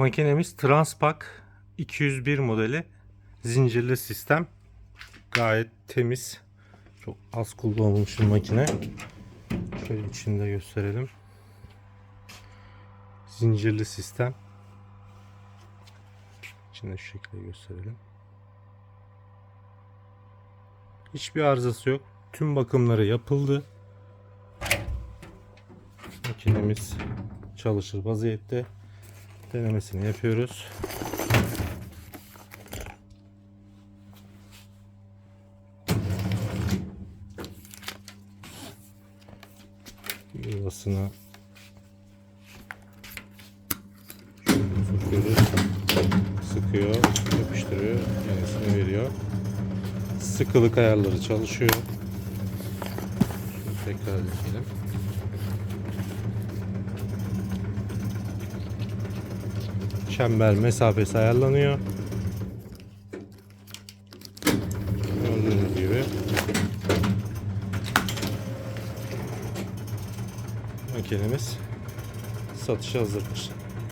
Makinemiz Transpak 201 modeli zincirli sistem. Gayet temiz. Çok az kullanılmış bir makine. Şöyle içinde gösterelim. Zincirli sistem. İçinde şu şekilde gösterelim. Hiçbir arızası yok. Tüm bakımları yapıldı. Makinemiz çalışır vaziyette. Denemesini yapıyoruz. Yuvasına sokuyoruz. Sıkıyor, yapıştırıyor, yenisini veriyor. Sıkılık ayarları çalışıyor. Şimdi tekrar deneyelim. Çember mesafesi ayarlanıyor. Gördüğünüz gibi. Makinemiz satışa hazırdır.